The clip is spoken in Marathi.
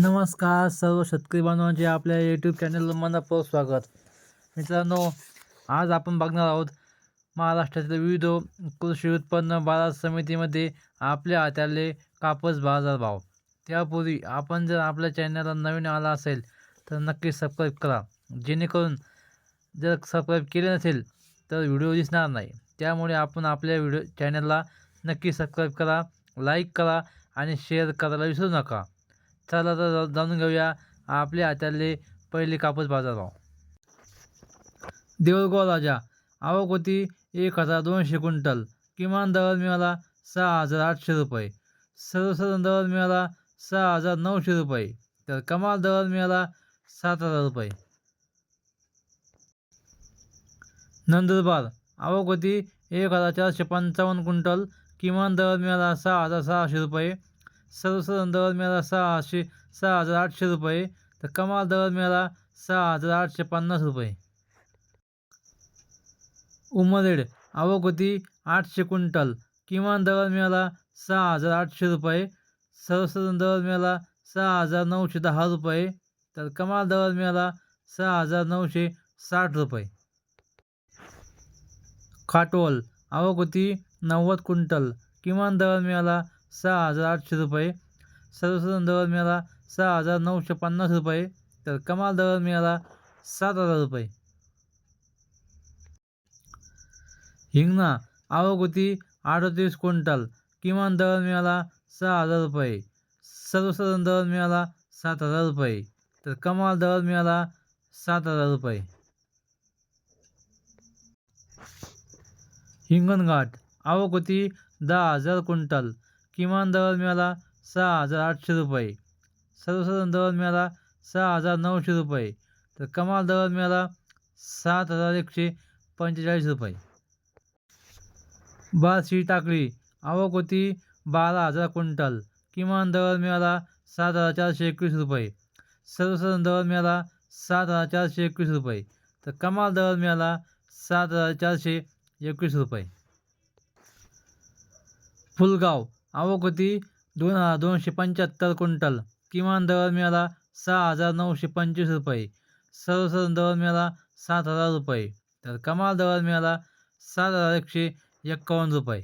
नमस्कार सर्व शेतकरी बांधवांचे आपल्या यूट्यूब चॅनलवर मनापूर्वक स्वागत. मित्रांनो आज आपण बघणार आहोत महाराष्ट्रातील विविध कृषी उत्पन्न बाजार समितीमध्ये आपल्या हाताले कापूस बाजारभाव त्यापूर्वी आपण जर आपल्या चॅनलला नवीन आला असेल तर नक्की सबस्क्राईब करा. जेणेकरून जर सबस्क्राईब केले नसेल तर व्हिडिओ दिसणार नाही. त्यामुळे आपण आपल्या व्हिडिओ चॅनलला नक्की सबस्क्राईब करा लाईक करा आणि शेअर करायला विसरू नका. चला तर जाणून घेऊया आपल्या हातातले पहिले कापूस बाजारभाव. देऊळगाव राजा आवक होती एक हजार दोनशे क्विंटल. किमान दर मिळाला सहा हजार आठशे रुपये. सर्वसाधारण दर मिळाला सहा हजार नऊशे रुपये. तर कमाल दर मिळाला सात हजार रुपये. नंदुरबार आवक होती एक हजार चारशे पंचावन्न क्विंटल. किमान दर मिळाला सहा हजार सहाशे रुपये. सर्वसाधारण दर मिळाला सहाशे सहा हजार आठशे रुपये. तर कमाल दर मिळाला सहा हजार आठशे पन्नास रुपये. उमरेड आवक आठशे क्विंटल. किमान दर मिळाला सहा हजार आठशे रुपये. सर्वसाधारण दर मिळाला सहा हजार नऊशे दहा रुपये. तर कमाल दर मिळाला सहा हजार नऊशे साठ रुपये. खाटोल आवक नव्वद क्विंटल. किमान दर मिळाला सहा हजार आठशे रुपये. सर्वसाधारण दर मिळाला सहा हजार नऊशे पन्नास रुपये. तर कमाल दर मिळाला सात हजार रुपये. हिंगणा आवक अडतीस क्विंटल. किमान दर मिळाला सहा हजार रुपये. सर्वसाधारण दर मिळाला सात हजार रुपये. तर कमाल दर मिळाला सात हजार रुपये. हिंगणघाट आवक होती दहा हजार क्विंटल. किमान दर मिळाला सहा हजार आठशे रुपये. सर्वसाधारण दर मिळाला सहा हजार नऊशे रुपये. तर कमाल दर मिळाला सात हजार एकशे पंचेचाळीस रुपये. बारशी टाकळी आवक होती बारा हजार क्विंटल. किमान दर मिळाला सात हजार चारशे एकवीस रुपये. सर्वसाधारण दर मिळाला सात हजार चारशे एकवीस रुपये. तर कमाल दर मिळाला सात हजार चारशे एकवीस रुपये. फुलगाव. आवक होती दोन हजार दोनशे पंच्याहत्तर क्विंटल. किमान दर मिळाला सहा हजार नऊशे पंचवीस रुपये. सर्वसाधारण दर मिळाला सात हजार रुपये. तर कमाल दर मिळाला सात हजार एकशे एक्कावन्न रुपये.